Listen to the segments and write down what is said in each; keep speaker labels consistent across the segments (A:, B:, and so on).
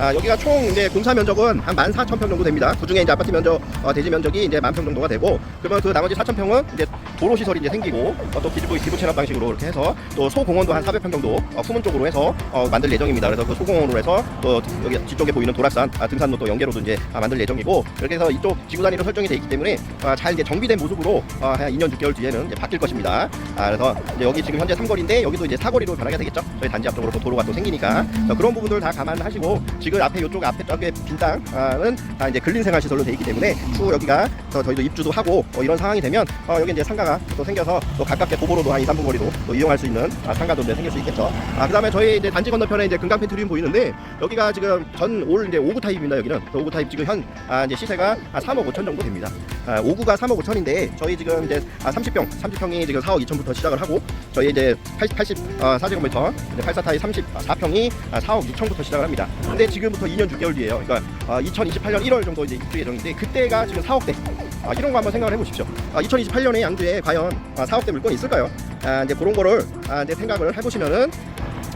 A: 아, 여기가 총 이제 공사 면적은 한 14,000평 정도 됩니다. 그 중에 이제 아파트 면적, 어, 대지 면적이 이제 만평 정도가 되고, 그러면 그 나머지 4,000평은 이제 도로 시설이 이제 생기고, 어, 또 기부, 기부 체납 방식으로 이렇게 해서 또 소공원도 한 400평 정도 어, 후문 쪽으로 해서 어, 만들 예정입니다. 그래서 그 소공원으로 해서 또 여기 뒤쪽에 보이는 도락산 아, 등산로 또 연계로도 이제 아, 만들 예정이고, 이렇게 해서 이쪽 지구 단위로 설정이 돼 있기 때문에 아, 잘 이제 정비된 모습으로 어, 한 2년 6개월 뒤에는 이제 바뀔 것입니다. 아, 그래서 여기 지금 현재 3거리인데 여기도 이제 4거리로 변하게 되겠죠. 저희 단지 앞쪽으로 또 도로가 또 생기니까 그런 부분들 다 감안하시고 지금 앞에 이쪽 앞에 쪽에 빈 땅은 다 이제 근린생활 시설로 돼 있기 때문에 추후 여기가 또 저희도 입주도 하고 어, 이런 상황이 되면 어, 여기 이제 상가가 또 생겨서 또 가깝게 도보로도 한 2, 3분 거리도 또 이용할 수 있는 아, 상가도 이제 생길 수 있겠죠. 아, 그다음에 저희 이제 단지 건너편에 이제 금강 펜트리움 보이는데 여기가 지금 전 올 이제 5구 타입입니다. 여기는 5구 타입 지금 현 아, 이제 시세가 한 3억 5천 정도 됩니다. 아, 5구가 3억 5천인데 저희 지금 이제 아, 30평 30평이 지금 4억 2천부터 시작을 하고 저희 이제 80, 80 어, 4제곱미터 이제 84타입 34평이 아, 4억 6천부터 시작을 합니다. 근데 지금 부터 2년 6개월 뒤에요. 그러니까 아, 2028년 1월 정도 이제 입주 예정인데 그때가 지금 4억대. 아, 이런 거 한번 생각을 해보십시오. 아, 2028년에 양주에 과연 아, 4억대 물건이 있을까요? 아, 이제 그런 거를 아, 이제 생각을 해보시면은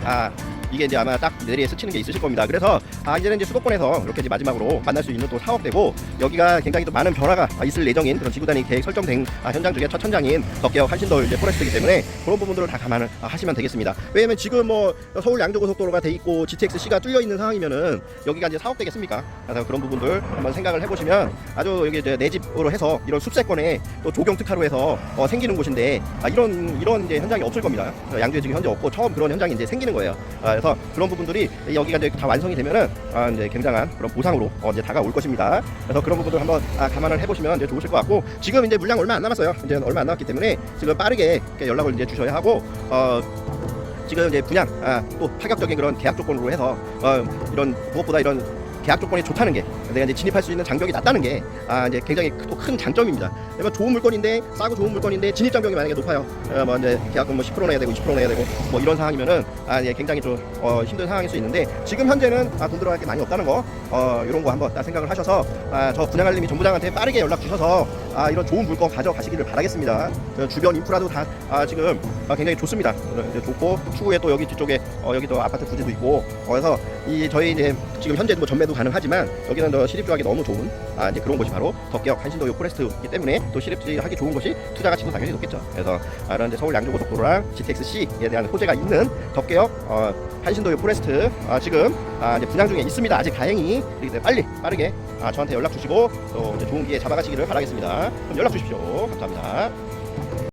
A: 아 이게 이제 아마 딱 내리에 스치는 게 있으실 겁니다. 그래서 아 이제는 이제 수도권에서 이렇게 이제 마지막으로 만날 수 있는 또 사업되고 여기가 굉장히 또 많은 변화가 있을 예정인 그런 지구 단위 계획 설정된 아, 현장 중에 첫 현장인 덕계역 한신도일 이제 포레스트이기 때문에 그런 부분들을 다 감안을 아, 하시면 되겠습니다. 왜냐면 지금 뭐 서울 양조고속도로가 돼 있고 GTX-C가 뚫려 있는 상황이면은 여기가 이제 사업 되겠습니까? 그래서 그런 부분들 한번 생각을 해보시면 아주 여기 이제 내 집으로 해서 이런 숲세권에 또 조경 특화로 해서 어, 생기는 곳인데 아, 이런 이런 이제 현장이 없을 겁니다. 양주에 지금 현재 없고 처음 그런 현장이 이제 생기는 거예요. 아, 그래서 그런 부분들이 여기가 이제 다 완성이 되면은 아, 이제 굉장한 그런 보상으로 어, 이제 다가올 것입니다. 그래서 그런 부분들 한번 아, 감안을 해보시면 이제 좋으실 것 같고 지금 이제 물량 얼마 안 남았어요. 이제 얼마 안 남았기 때문에 지금 빠르게 연락을 이제 주셔야 하고 어, 지금 이제 분양 아, 또 파격적인 그런 계약 조건으로 해서 어, 이런 무엇보다 이런 계약 조건이 좋다는 게 내가 이제 진입할 수 있는 장벽이 낮다는 게 아, 이제 굉장히 또 큰 장점입니다. 왜냐면 좋은 물건인데 싸고 좋은 물건인데 진입 장벽이 만약에 높아요. 어, 뭐 이제 계약금 뭐 10% 내야 되고 20% 내야 되고 뭐 이런 상황이면은 아, 이제 굉장히 좀 어, 힘든 상황일 수 있는데 지금 현재는 아, 돈 들어갈 게 많이 없다는 거 어, 이런 거 한번 딱 생각을 하셔서 아, 저 분양알림이 전부장한테 빠르게 연락 주셔서 아, 이런 좋은 물건 가져가시기를 바라겠습니다. 저 주변 인프라도 다 아, 지금 아, 굉장히 좋습니다. 어, 이제 좋고 추후에 또 여기 뒤쪽에 어, 여기 또 아파트 부지도 있고 어, 그래서 이 저희 이제 지금 현재 뭐 전매도 가능하지만 여기는 더 시립주하기 너무 좋은 아, 이제 그런 곳이 바로 덕계역 한신도요 포레스트이기 때문에 또 시립주하기 좋은 곳이 투자 가치도 당연히 높겠죠. 그래서 아, 이런 이제 서울 양조고속도로랑 GTX-C에 대한 소재가 있는 덕계역 어, 한신도요 포레스트 아, 지금 아, 이제 분양 중에 있습니다. 아직 다행히 그렇기 빨리 빠르게 아, 저한테 연락 주시고 또 이제 좋은 기회 잡아가시기를 바라겠습니다. 그럼 연락 주십시오. 감사합니다.